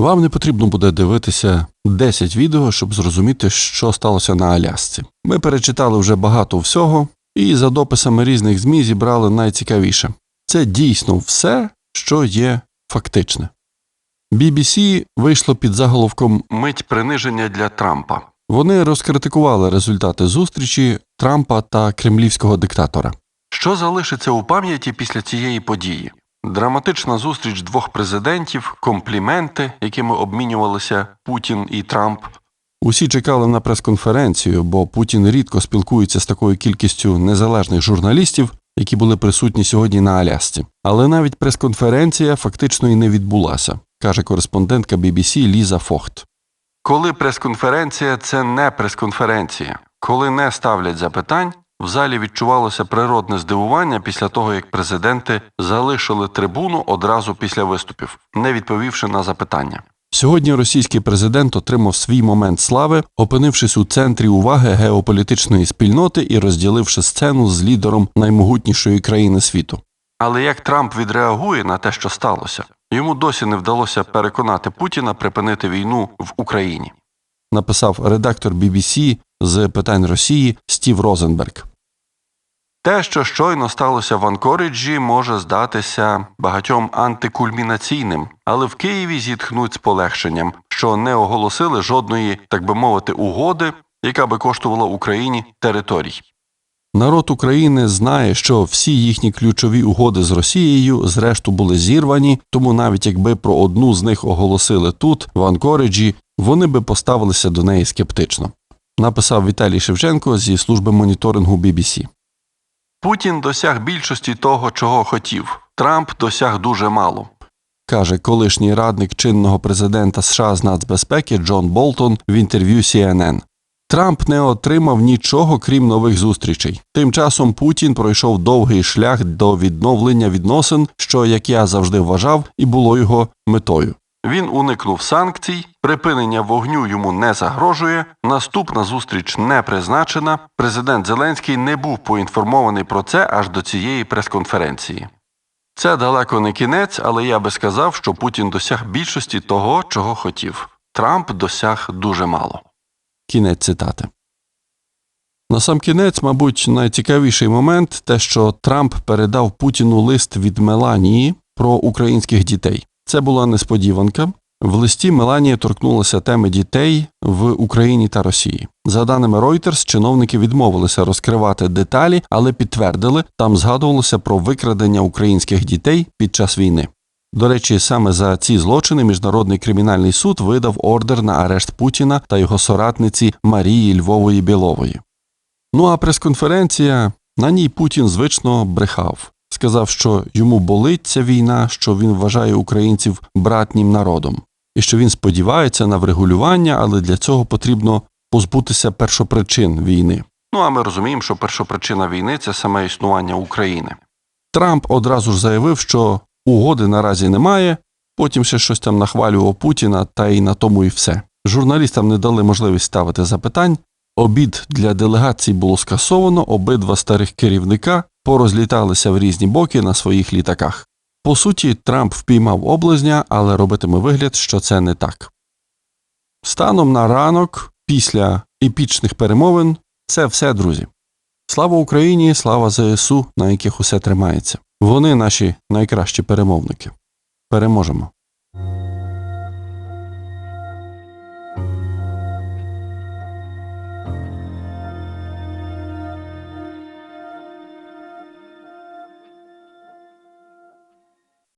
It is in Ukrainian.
Вам не потрібно буде дивитися 10 відео, щоб зрозуміти, що сталося на Алясці. Ми перечитали вже багато всього, і за дописами різних ЗМІ зібрали найцікавіше. Це дійсно все, що є фактичне. BBC вийшло під заголовком Мить приниження для Трампа. Вони розкритикували результати зустрічі Трампа та кремлівського диктатора. Що залишиться у пам'яті після цієї події? Драматична зустріч двох президентів, компліменти, якими обмінювалися Путін і Трамп. Усі чекали на прес-конференцію, бо Путін рідко спілкується з такою кількістю незалежних журналістів, які були присутні сьогодні на Алясці. Але навіть прес-конференція фактично і не відбулася, каже кореспондентка BBC Ліза Фохт. Коли прес-конференція це не прес-конференція, коли не ставлять запитань, в залі відчувалося природне здивування після того, як президенти залишили трибуну одразу після виступів, не відповівши на запитання. Сьогодні російський президент отримав свій момент слави, опинившись у центрі уваги геополітичної спільноти і розділивши сцену з лідером наймогутнішої країни світу. Але як Трамп відреагує на те, що сталося, йому досі не вдалося переконати Путіна припинити війну в Україні. Написав редактор BBC з питань Росії Стів Розенберг. Те, що щойно сталося в Анкориджі, може здатися багатьом антикульмінаційним, але в Києві зітхнуть з полегшенням, що не оголосили жодної, так би мовити, угоди, яка би коштувала Україні територій. Народ України знає, що всі їхні ключові угоди з Росією зрештою були зірвані, тому навіть якби про одну з них оголосили тут, в Анкориджі, вони би поставилися до неї скептично. Написав Віталій Шевченко зі служби моніторингу BBC. Путін досяг більшості того, чого хотів. Трамп досяг дуже мало. Каже колишній радник чинного президента США з нацбезпеки Джон Болтон в інтерв'ю CNN. Трамп не отримав нічого крім нових зустрічей. Тим часом Путін пройшов довгий шлях до відновлення відносин, що, як я завжди вважав, і було його метою. Він уникнув санкцій, припинення вогню йому не загрожує. Наступна зустріч не призначена. Президент Зеленський не був поінформований про це аж до цієї прес-конференції. Це далеко не кінець, але я би сказав, що Путін досяг більшості того, чого хотів. Трамп досяг дуже мало. Кінець цитати. На сам кінець, мабуть, найцікавіший момент те, що Трамп передав Путіну лист від Меланії про українських дітей. Це була несподіванка. В листі Меланія торкнулася теми дітей в Україні та Росії. За даними Reuters, чиновники відмовилися розкривати деталі, але підтвердили, там згадувалося про викрадення українських дітей під час війни. До речі, саме за ці злочини Міжнародний кримінальний суд видав ордер на арешт Путіна та його соратниці Марії Львової Білової. Ну а прес-конференція на ній Путін звично брехав. Сказав, що йому болить ця війна, що він вважає українців братнім народом, і що він сподівається на врегулювання, але для цього потрібно позбутися першопричин війни. Ну а ми розуміємо, що першопричина війни це саме існування України. Трамп одразу ж заявив, що угоди наразі немає, потім ще щось там нахвалював Путіна, та й на тому і все. Журналістам не дали можливість ставити запитань. Обід для делегацій було скасовано, обидва старих керівника порозліталися в різні боки на своїх літаках. По суті, Трамп впіймав облизня, але робитиме вигляд, що це не так. Станом на ранок, після епічних перемовин, це все, друзі. Слава Україні, слава ЗСУ, на яких усе тримається. Вони наші найкращі перемовники. Переможемо.